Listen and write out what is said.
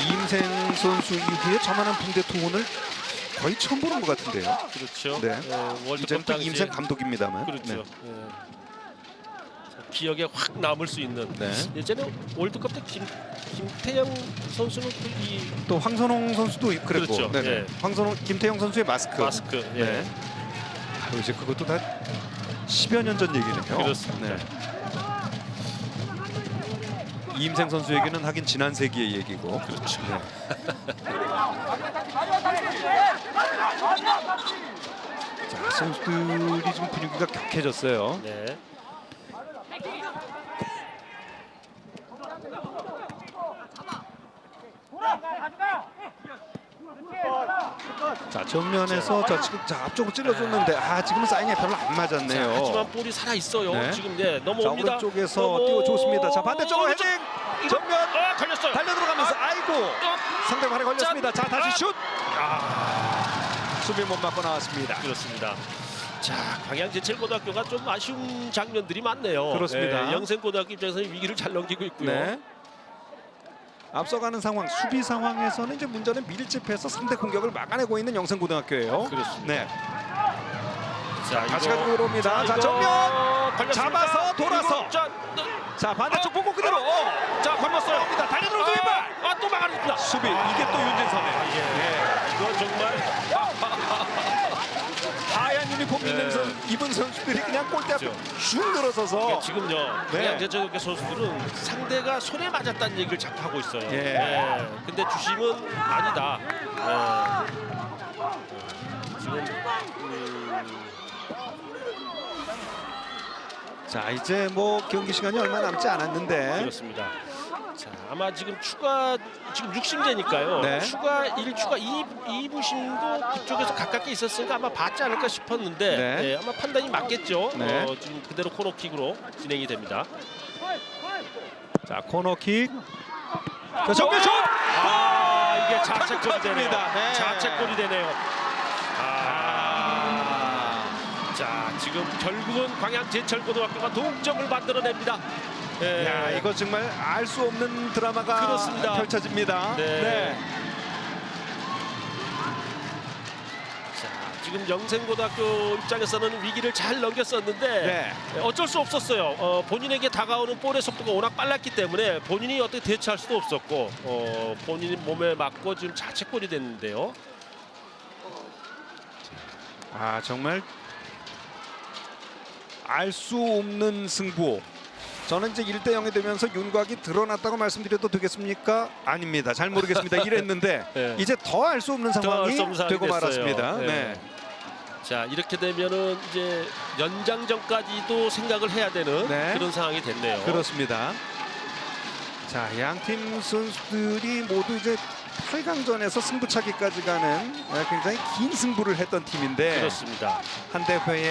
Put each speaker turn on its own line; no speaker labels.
이임생 선수 이후에 저만한 붕대 투혼을 거의 처음 보는 것 같은데요.
그렇죠.
네.
예, 월드컵
이제는 또 이임생 감독입니다만.
그렇죠.
네.
예. 자, 기억에 확 남을 수 있는
네.
예전에 월드컵 때 김, 김태형 선수는 그이
또 황선홍 선수도 그랬고,
그렇죠.
네네.
예.
황선홍, 김태형 선수의 마스크.
마스크 예.
네. 아유, 이제 그것도 다 10여 년 전 얘기네요.
그렇습니다.
이임생 선수에게는 하긴 지난 세기의 얘기고.
그렇죠.
자, 선수들이 좀 분위기가 격해졌어요.
네.
자, 정면에서 저 지금 자 앞쪽으로 찔러줬는데 아 지금은 사인이 별로 안
자,
맞았네요.
하지만 볼이 살아 있어요.
네.
지금 예,
자,
넘어옵니다.
오른쪽에서
넘어-
띄워줬습니다. 자, 반대쪽으로 헤딩.
이거-
정면
아, 걸렸어요.
달려 들어가면서 아이고
어,
상대 발에 걸렸습니다. 자, 다시
아.
슛. 수비 못 맞고 나왔습니다.
그렇습니다. 자, 광양제철고등학교가 좀 아쉬운 장면들이 많네요.
그렇습니다.
예, 영생고등학교 입장에서는 위기를 잘 넘기고 있고요.
네. 앞서가는 상황, 수비 상황에서는 이제 문제는 밀집해서 상대 공격을 막아내고 있는 영생고등학교예요.
그렇습니다.
네.
자,
다시
이거-
가지고 들어옵니다. 자,
이거
정면
걸렸습니다.
잡아서 돌아서.
이거 자, 너-
자, 반대쪽
어,
보고 그대로.
어, 자, 걸렸어요.
옵니다. 달려들어서 왼발.
아, 아, 또 막아냈습니다.
수비 이게 또 윤진섭의
예. 이거 정말
하얀 유니 폼 입는
네.
선, 입은 선수들이 그냥 골대 앞에
그렇죠.
슉 늘어서서
그러니까 지금요.
네.
광양제철고등학교 선수들은 상대가 손에 맞았다는 얘기를 자꾸 하고 있어요.
예.
예. 근데 주심은 아니다. 예. 예. 지금 음,
자 이제 뭐 경기 시간이 얼마 남지 않았는데
그렇습니다. 자, 아마 지금 추가 지금 60제니까요.
네.
추가 1, 추가 2, 2부심도 그쪽에서 가깝게 있었으니까 아마 받지 않을까 싶었는데
네.
예, 아마 판단이 맞겠죠.
네.
어, 지금 그대로 코너킥으로 진행이 됩니다.
자 코너킥 자 정면 슛
아 이게 자책골이 되네요.
터집니다. 네.
자책골이 되네요. 아, 자 지금 결국은 광양 제철고등학교가 동점을 만들어냅니다. 예.
야 이거 정말 알 수 없는 드라마가
그렇습니다.
펼쳐집니다
네. 자 지금 영생고등학교 입장에서는 위기를 잘 넘겼었는데
네.
예, 어쩔 수 없었어요. 어, 본인에게 다가오는 볼의 속도가 워낙 빨랐기 때문에 본인이 어떻게 대처할 수도 없었고 어, 본인 몸에 맞고 지금 자책골이 됐는데요.
아 정말 알 수 없는 승부. 저는 이제 1대 0이 되면서 윤곽이 드러났다고 말씀드려도 되겠습니까? 아닙니다. 잘 모르겠습니다. 이랬는데
네.
이제 더 알 수 없는
더알
상황이
수 없는 상황이
되고
됐어요.
말았습니다.
네.
네.
자 이렇게 되면은 이제 연장전까지도 생각을 해야 되는
네.
그런 상황이 됐네요.
그렇습니다. 자, 양 팀 선수들이 모두 이제 8강전에서 승부차기까지 가는 굉장히 긴 승부를 했던 팀인데
그렇습니다.
한 대회에